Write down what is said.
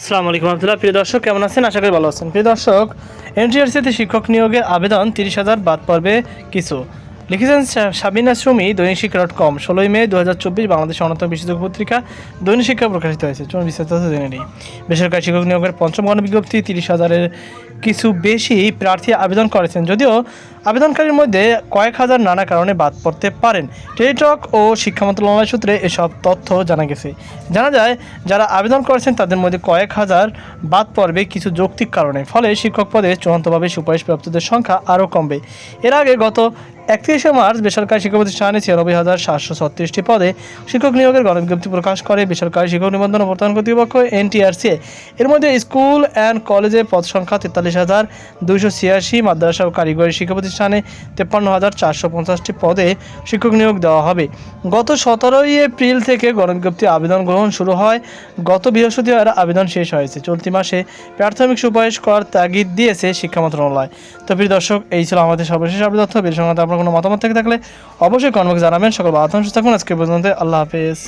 আসসালামু আলাইকুম আবদুল্লাহ প্রিয় দর্শক, কেমন আছেন? আশা করি ভালো আছেন। প্রিয় দর্শক, এনটিআরসিতে শিক্ষক নিয়োগের আবেদন তিরিশ হাজার বাদ পড়বে কিছু। লিখেছেন সাবিনা সুমি দৈনিক শিক্ষা ডট কম ষোলোই মে দু হাজার চব্বিশ বাংলাদেশের অন্যতম বিশেষ পত্রিকা দৈনিক শিক্ষা প্রকাশিত হয়েছে। চলুন বিস্তারিত জেনে নিই। বেসরকারি শিক্ষক নিয়োগের পঞ্চম গণবিজ্ঞপ্তি, তিরিশ হাজারের কিছু বেশি প্রার্থী আবেদন করেছেন। যদিও আবেদনকারীর মধ্যে কয়েক হাজার নানা কারণে বাদ পড়তে পারেন। টেলিটক ও শিক্ষা মন্ত্রণালয় সূত্রে এসব তথ্য জানা গেছে। জানা যায়, যারা আবেদন করেছেন, তাদের মধ্যে কয়েক হাজার বাদ পড়বে কিছু যৌক্তিক কারণে। ফলে শিক্ষক পদে চূড়ান্তভাবে সুপারিশপ্রাপ্তদের সংখ্যা আরও কমবে। এর আগে গত একত্রিশে মার্চ বেসরকারি শিক্ষা প্রতিষ্ঠানে ছিয়ানব্বই হাজার সাতশো ছত্রিশটি পদে শিক্ষক নিয়োগের গণবিজ্ঞপ্তি প্রকাশ করে। বেসরকারি শিক্ষক নিবন্ধন ও প্রত্যয়ন কর্তৃপক্ষ এনটিআরসি এর মধ্যে স্কুল অ্যান্ড কলেজে পদ সংখ্যা তেতাল্লিশ হাজার দুইশো ছিয়াশি, মাদ্রাসা ও কারিগরি শিক্ষা প্রতিষ্ঠানে তেপ্পান্ন হাজার চারশো পঞ্চাশটি পদে শিক্ষক নিয়োগ দেওয়া হবে। গত সতেরোই এপ্রিল থেকে গণবিজ্ঞপ্তি আবেদন গ্রহণ শুরু হয়। গত বৃহস্পতিবার আবেদন শেষ হয়েছে। চলতি মাসে প্রাথমিক সুপারিশ করার তাগিদ দিয়েছে শিক্ষা মন্ত্রণালয়। তো প্রিয় দর্শক, এই ছিল আমাদের সর্বশেষ বের সঙ্গে আপনার কোনো মতামত থেকে থাকলে অবশ্যই কনবক্স জানাবেন। সকল বাধা সুস্থ থাকুন আজকে পর্যন্ত আল্লাহ হাফেজ।